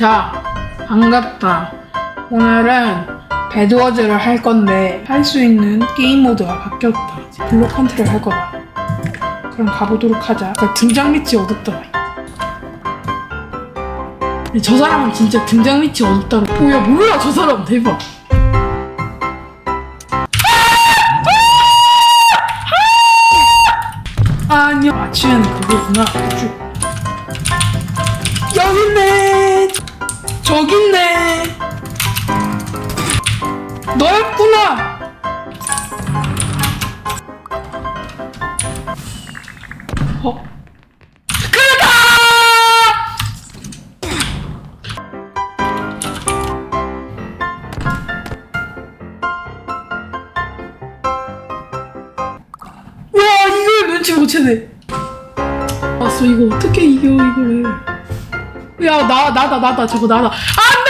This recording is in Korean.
자, 반갑다. 오늘은 배드워즈를 할 건데 할 수 있는 게임 모드가 바뀌었다. 블록 헌트를 할 거다. 그럼 가보도록 하자. 그 등장 밑이 어둡더라. 저 사람은 진짜 등장 밑이 어둡다고. 오, 야 몰라 저 사람 대박. 아, 아니요. 아치는 그거구나. 쭉. 저기 있네. 너였구나. 어? 그다! 와 이걸 눈치 못 채네. 왔어 이거 어떻게 이겨 이거를? 야 나 나다 나다 저거 나다 안 돼.